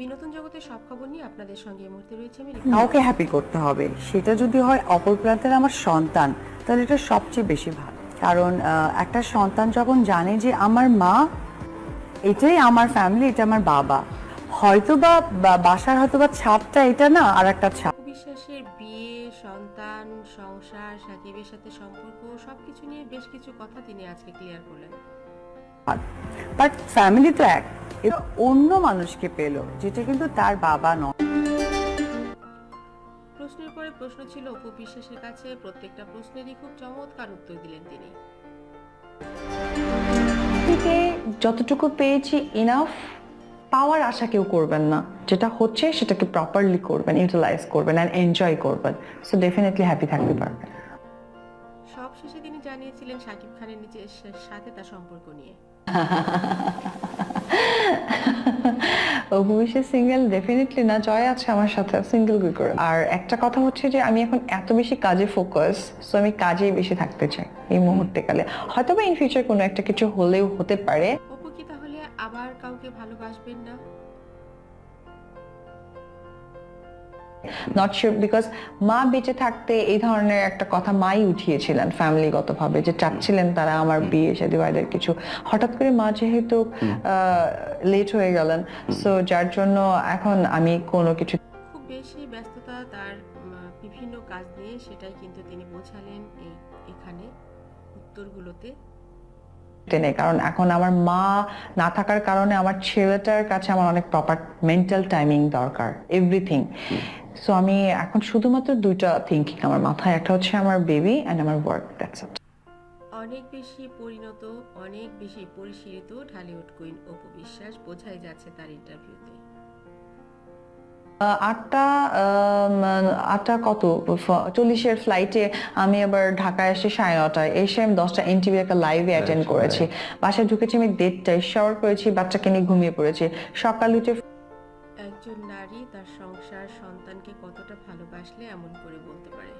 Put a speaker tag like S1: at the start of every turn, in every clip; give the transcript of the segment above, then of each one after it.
S1: বিনোদন জগতের সব খবর নিয়ে আপনাদের সঙ্গে এই মুহূর্তে রয়েছে আমি
S2: কাউকে হ্যাপি করতে হবে। সেটা যদি হয় অপর প্রান্তের আমার সন্তান তাহলে এটা সবচেয়ে বেশি ভালো। কারণ একটা সন্তান যখন জানে যে আমার মা এটাই আমার ফ্যামিলি এটা আমার বাবা হয়তো বা বাসার হয়তো বা ছাপটা এটা না আর একটা
S1: ছাপ। বিশ্বাসের বিয়ে সন্তান সংসার সাকিবের সাথে সম্পর্ক সবকিছু নিয়ে বেশ কিছু কথা তিনি আজকে ক্লিয়ার করলেন।
S2: বাট ফ্যামিলি তো এক। অন্য মানুষকে পেল যেটা কিন্তু তার বাবা নয়।
S1: প্রশ্নের পরে প্রশ্ন ছিল অপু বিশ্বাসের কাছে প্রত্যেকটা প্রশ্নেরই খুব চমৎকার উত্তর দিলেন তিনি।
S3: থেকে যতটুকু পেয়েছি ইনাফ পাওয়ার আশা কেউ করবেন না। যেটা হচ্ছে সেটাকে প্রপারলি করবেন ইউটিলাইজ করবেন অ্যান্ড এনজয় করবেন। সো ডেফিনেটলি হ্যাপি থাকতে পারবেন
S1: সব শেষে তিনি জানিয়েছিলেন সাকিব খানের নিজের সাথে তার সম্পর্ক নিয়ে।
S3: ভবিষ্যৎ সিঙ্গেল ডেফিনেটলি না, জয় আছে আমার সাথে সিঙ্গেল কি করে? আর একটা কথা হচ্ছে যে, আমি এখন এত বেশি কাজে ফোকাস সো আমি কাজেই বেশি থাকতে চাই এই মুহূর্তে কালে। হয়তো বা ইন ফিউচার কোনো একটা কিছু হলেও হতে পারে।
S1: অপু কি তাহলে আবার কাউকে ভালোবাসবেন না?
S3: নট শিওর বিকজ মা বেঁচে থাকতে এই ধরনের একটা কথা মাই উঠিয়েছিলেন ফ্যামিলিগতভাবে যে চাচ্ছিলেন তারা আমার বিয়ে শাদী বাড়ির কিছু। হঠাৎ করে মা যেহেতু লেট হয়ে গেলেন সো যার জন্য এখন আমি কোনো কিছু
S1: খুব বেশি ব্যস্ততা তার বিভিন্ন কাজ নিয়ে সেটাই কিন্তু তিনি বোঝালেন এই এখানে উত্তরগুলোতে।
S3: টেনে কারণ এখন আমার মা না থাকার কারণে আমার ছেলেটার কাছে আমার অনেক প্রপার মেন্টাল টাইমিং দরকার এভরিথিং সো আমি এখন শুধুমাত্র দুইটা থিঙ্কিং আমার মাথায় একটা হচ্ছে আমার বেবি অ্যান্ড আমার ওয়ার্ক দ্যাটস ইট
S1: অনেক বেশি পরিণত অনেক বেশি পরিশীলিত ঢালিউড কুইন অপু বিশ্বাস বোঝাই যাচ্ছে তার ইন্টারভিউতে
S3: আহ, আটটা আটটা কত? চল্লিশের ফ্লাইটে আমি আবার ঢাকায় এসে সাড়ে নটায় এসে আমি দশটা এনটিভি একটা লাইভে অ্যাটেন্ড করেছি। বাসায় ঢুকেছি আমি দেড়টায় শাওয়ার করেছি বাচ্চাকে নিয়ে ঘুমিয়ে পড়েছি। সকাল উঠে
S1: একজন নারী তার সংসার সন্তানকে কতটা ভালোবাসলে এমন করে বলতে পারে?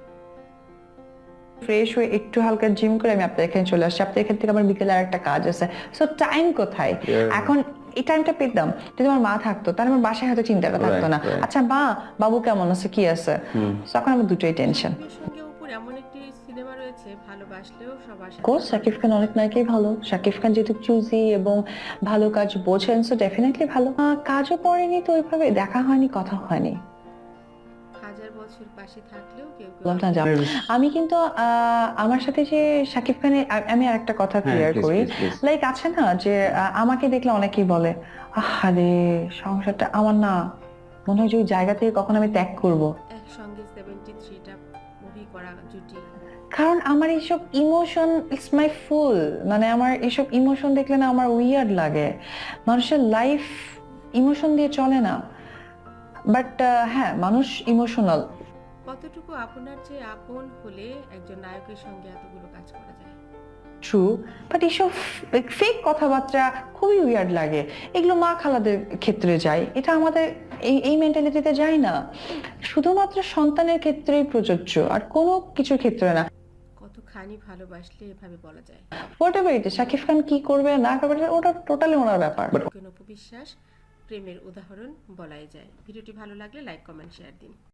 S3: ফ্রেশ হয়ে একটু হালকা জিম করে আমি আপনার এখানে চলে আসছি। আপনার এখান থেকে আমার বিকেলে আর একটা কাজ আছে। সো টাইম কোথায়? এখন এই টাইমটা পেতাম। যদি আমার মা থাকতো তাহলে আমার বাসায় হয়তো চিন্তাটা থাকতো না. আচ্ছা মা বাবু কেমন আছে? কি আছে? তখন আমার দুটোই টেনশন
S1: ভালোবাসলেও সবার
S3: কোর্স শাকিব খান অনেক নায়িকাই ভালো। শাকিব খান যেহেতু চুজি এবং ভালো কাজ বোঝেন সো ডেফিনেটলি ভালো। কাজও পড়েনি তো ওইভাবে দেখা হয়নি কথা হয়নি।
S1: হাজার বছর পাশে থাকলেও কেউ কেউ
S3: বললাম না যাও। আমি কিন্তু আমার সাথে যে শাকিব খানের আমি আরেকটা কথা ক্লিয়ার করি. লাইক আছে না যে আমাকে দেখলে অনেকেই বলে আরে সংসারটা আমার না। মনে হয় যে ওই জায়গা থেকে কখন আমি ত্যাগ করব।
S1: একসঙ্গে সেভেন্টি থ্রিটা মুভি করা জুটি।
S3: কারণ আমার এইসব ইমোশন ইটস মাই ফুল মানে আমার এইসব ইমোশন দেখলে না আমার উইয়ার্ড লাগে। মানুষের লাইফ ইমোশন দিয়ে চলে না। বাট হ্যাঁ মানুষ ইমোশনাল
S1: কতটুকু আপনার যে আপন হলে একজন নায়কের সঙ্গে এতগুলো কাজ করা যায়?
S3: ট্রু বাট এইসব ফেক কথাবার্তা খুবই উইয়ার্ড লাগে। এগুলো মা খালাদের ক্ষেত্রে যায়। এটা আমাদের এই এই মেন্টালিটিতে যায় না। শুধুমাত্র সন্তানের ক্ষেত্রেই প্রযোজ্য আর কোনো কিছুর ক্ষেত্রে না।
S1: কতখানি ভালোবাসলে এভাবে বলা যায়?
S3: Whatever it Shakib Khan কি করবে না করবে ওটা টোটালি ওনার ব্যাপার।
S1: কোন উপবিশ্বাস প্রেমের উদাহরণ বলাই যায়। ভিডিওটি ভালো লাগলে লাইক কমেন্ট শেয়ার দিন।